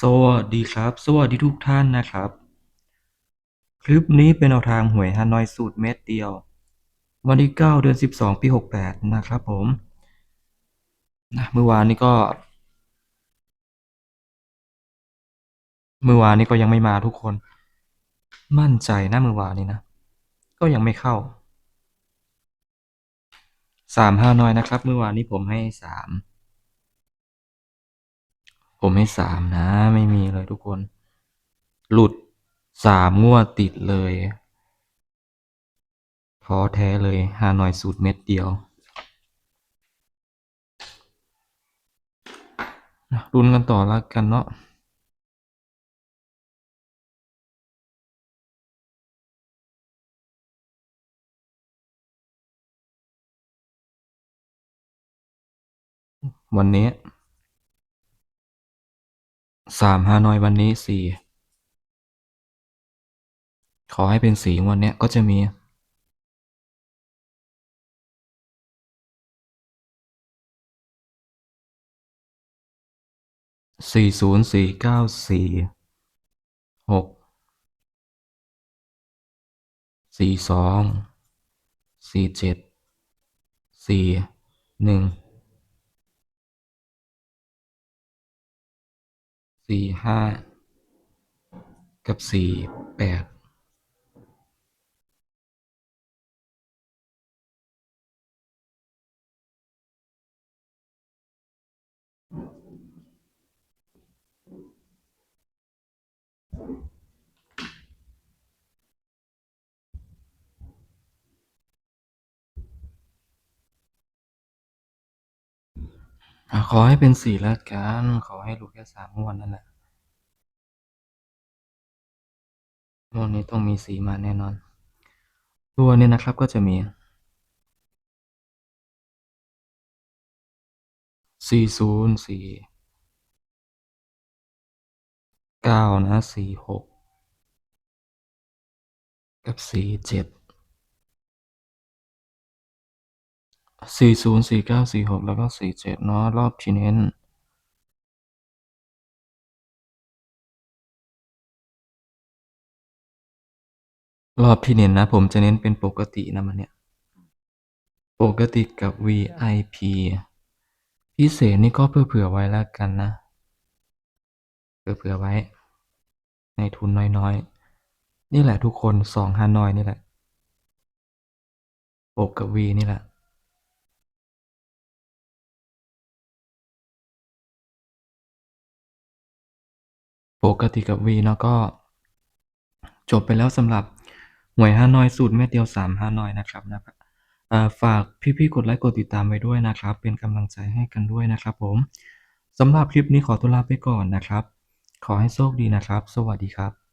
สวัสดีครับ สวัสดีทุกท่านนะครับ คลิปนี้เป็นแนวทางหวยฮานอยสูตรเม็ดเดียว วันที่ 9 เดือน 12 ปี 68 นะครับผมนะเมื่อวานนี้ก็ เมื่อวานนี้ก็ยังไม่มาทุกคน มั่นใจนะเมื่อวานนี้นะ ก็ยังไม่เข้าสามห้าน้อยนะครับ เมื่อวานนี้ผมให้สาม ผมให้สามนะ ไม่มีเลยทุกคน หลุดสามงวดติดเลยพอแท้เลยฮานอยสูตรเม็ดเดียวนะรุนกันต่อล้วกันเนาะวันนี้ สามฮานอยวันนี้สี่ขอให้เป็นสีวันเนี้ยก็จะมีสี่ศูนย์สี่เก้าสี่หกสี่สองสี่เจ็ดสี่หนึ่ง สี่ห้ากับสี่แปด ขอให้เป็นสี่ล้วกัน ขอให้หลุดแค่สามงวดนั่นแหละงวดนี้ต้องมีสีมาแน่นอน ตัวนี้นะครับก็จะมีสี่ศูนย์สี่เก้านะสี่หกกับสี่เจ็ด สี่ศูนย์สี่เก้าสี่หกแล้วก็สี่เจ็ดเนาะรอบที่เน้นรอบที่เน้นนะ ผมจะเน้นเป็นปกตินะมันเนี่ย ปกติกับ VIP พิเศษนี่ก็เพื่อเผื่อไว้แล้วกันนะเผื่อเผื่อไว้ ในทุนน้อยๆ นี่แหละทุกคนสองฮานอยนี่แหละ ปกกับ V นี่แหละ ปกติกับ V เนาะก็ จบไปแล้วสำหรับหวยฮานอยสูตรแม่เดียวสามฮานอยนะครับนะครับฝากพี่ๆกดไลค์กดติดตามไปด้วยนะครับ เป็นกำลังใจให้กันด้วยนะครับผมสำหรับคลิปนี้ขอตัวลาไปก่อนนะครับ ขอให้โชคดีนะครับ สวัสดีครับ